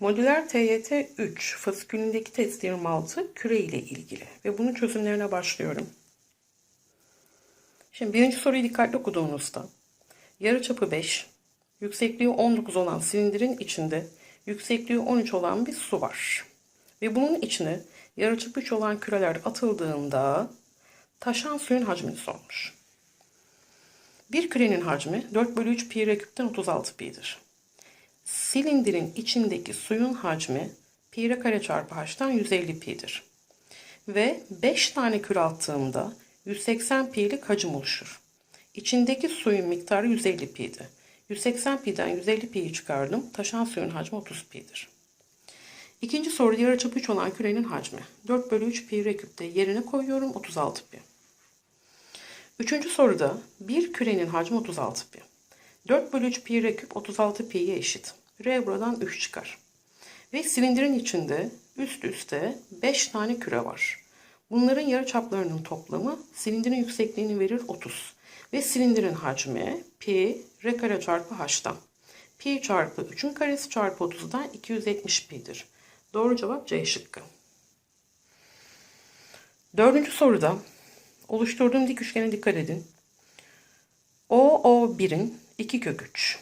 Modüler TYT 3 fasikülündeki test 26 küre ile ilgili ve bunun çözümlerine başlıyorum. Şimdi birinci soruyu dikkatli okuduğunuzda yarıçapı 5, yüksekliği 19 olan silindirin içinde yüksekliği 13 olan bir su var. Ve bunun içine yarıçapı 3 olan küreler atıldığında taşan suyun hacmini sormuş. Bir kürenin hacmi 4 bölü 3 pi r küpten 36 pi'dir. Silindirin içindeki suyun hacmi pi r kare çarpı h'tan 150 pi'dir. Ve 5 tane küre attığımda 180 pi'lik hacim oluşur. İçindeki suyun miktarı 150 pi'di. 180 pi'den 150 pi'yi çıkardım. Taşan suyun hacmi 30 pi'dir. İkinci soru yarıçapı 3 olan kürenin hacmi. 4 bölü 3 pi r küpte yerine koyuyorum 36 pi. Üçüncü soruda bir kürenin hacmi 36 pi. 4 bölü 3 pi r küp 36 pi'ye eşit. R buradan 3 çıkar. Ve silindirin içinde üst üste 5 tane küre var. Bunların yarıçaplarının toplamı silindirin yüksekliğini verir 30. Ve silindirin hacmi pi r kare çarpı h'tan. Pi çarpı 3'ün karesi çarpı 30'dan 270 pi'dir. Doğru cevap C şıkkı. Dördüncü soruda oluşturduğum dik üçgene dikkat edin. OO1'in 2 kök 3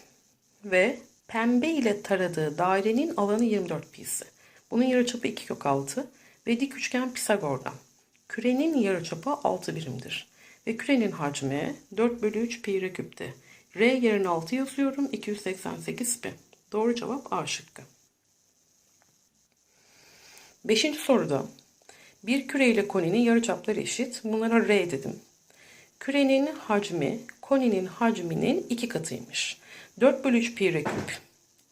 ve pembe ile taradığı dairenin alanı 24 pi'si. Bunun yarıçapı 2 kök 6 ve dik üçgen Pisagor'dan. Kürenin yarıçapı 6 birimdir. Ve kürenin hacmi 4 bölü 3 pi r küpte. R yerine 6 yazıyorum. 288 pi. Doğru cevap A şıkkı. Beşinci soruda bir küre ile koninin yarıçapları eşit. Bunlara R dedim. Kürenin hacmi koninin hacminin iki katıymış. 4 bölü 3 pi r küp.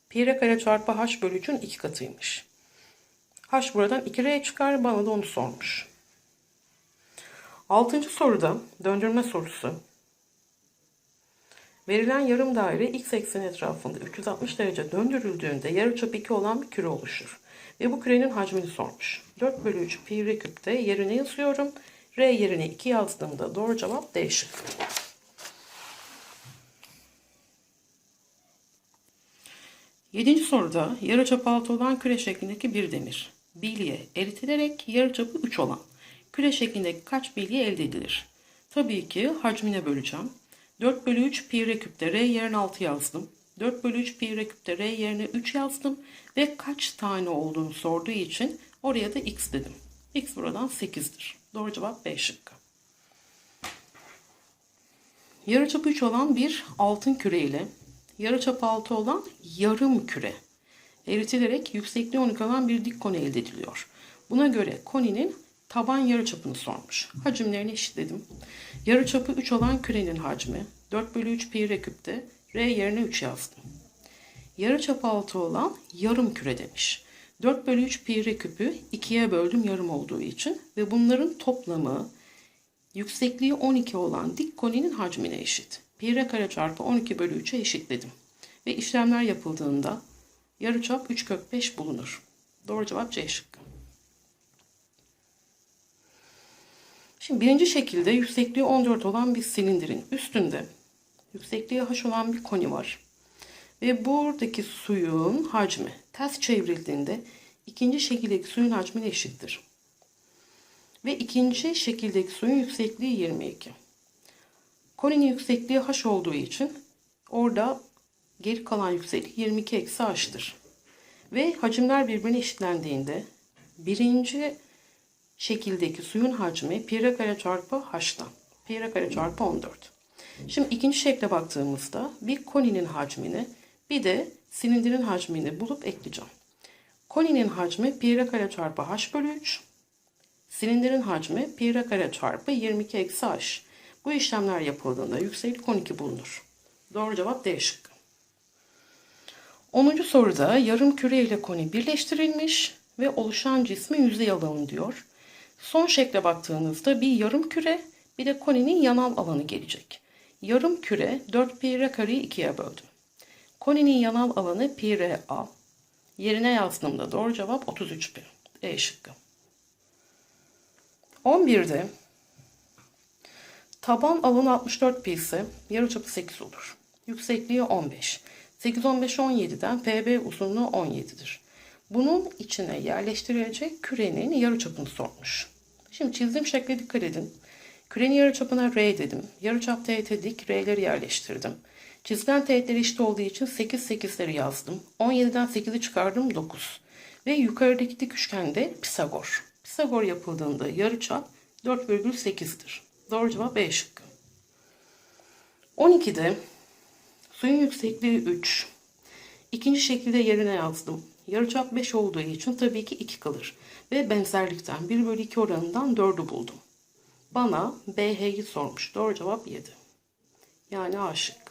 Pi r kare çarpı h bölü 3'ün iki katıymış. H buradan 2r çıkar. Bana da onu sormuş. Altıncı soruda döndürme sorusu. Verilen yarım daire x ekseni etrafında 360 derece döndürüldüğünde yarıçapı 2 olan bir küre oluşur. Ve bu kürenin hacmini sormuş. 4 bölü 3 pi r küpte yerine yazıyorum. R yerine 2 yazdığımda doğru cevap D şıkkı. Yedinci soruda yarıçapı 6 olan küre şeklindeki bir demir. Bilye eritilerek yarıçapı 3 olan küre şeklindeki kaç bilye elde edilir? Tabii ki hacmine böleceğim. 4 bölü 3 pi r küpte r yerine 6 yazdım. 4 bölü 3 pi r küpte r yerine 3 yazdım. Ve kaç tane olduğunu sorduğu için oraya da x dedim. x buradan 8'dir. Doğru cevap B şıkkı. Yarıçapı 3 olan bir altın küre ile yarıçapı 6 olan yarım küre eritilerek yüksekliği 12 olan bir dik koni elde ediliyor. Buna göre koninin taban yarıçapını sormuş. Hacimlerini eşitledim. Yarıçapı 3 olan kürenin hacmi 4 bölü 3 pi r küpte r yerine 3 yazdım. Yarıçapı 6 olan yarım küre demiş. 4 bölü 3 pi r küpü 2'ye böldüm yarım olduğu için ve bunların toplamı yüksekliği 12 olan dik koninin hacmine eşit. Pi r kare çarpı 12 bölü 3'e eşitledim. Ve işlemler yapıldığında yarıçap 3 kök 5 bulunur. Doğru cevap C şıkkı. Şimdi birinci şekilde yüksekliği 14 olan bir silindirin üstünde yüksekliği h olan bir koni var. Ve buradaki suyun hacmi ters çevrildiğinde ikinci şekildeki suyun hacmine eşittir. Ve ikinci şekildeki suyun yüksekliği 22. Koninin yüksekliği h olduğu için orada geri kalan yükseklik 22 eksi h'tır. Ve hacimler birbirine eşitlendiğinde birinci şekildeki suyun hacmi pi r kare çarpı h'tan. Pi r kare çarpı 14. Şimdi ikinci şekle baktığımızda bir koninin hacmini bir de silindirin hacmini bulup ekleyeceğim. Koninin hacmi pi r kare çarpı h bölü 3. Silindirin hacmi pi r kare çarpı 22 eksi h. Bu işlemler yapıldığında yükseklik 12 bulunur. Doğru cevap D şıkkı. 10. soruda yarım küre ile koni birleştirilmiş ve oluşan cismin yüzey alanı diyor. Son şekle baktığınızda bir yarım küre bir de koninin yanal alanı gelecek. Yarım küre 4 pi r kareyi 2'ye böldüm. Koninin yanal alanı pi r a. Yerine yazdığımda doğru cevap 33 pi. E şıkkı. 11'de taban alanı 64 pi ise yarıçapı 8 olur. Yüksekliği 15. 8 15 17'den PB uzunluğu 17'dir. Bunun içine yerleştirilecek kürenin yarıçapını sormuş. Şimdi çizdiğim şekle dikkat edin. Kürenin yarıçapına R dedim. Yarıçap teğete dik R'leri yerleştirdim. Çizilen teğetler eşit olduğu için 8 8'leri yazdım. 17'den 8'i çıkardım 9. Ve yukarıdaki dik üçgende Pisagor. Pisagor yapıldığında yarıçap 4,8'dir. Doğru cevap B şıkkı. 12'de suyun yüksekliği 3. İkinci şekilde yerine yazdım. Yarıçap 5 olduğu için tabii ki 2 kalır. Ve benzerlikten 1 bölü 2 oranından 4'ü buldum. Bana BH'yi sormuş. Doğru cevap 7. Yani A şıkkı.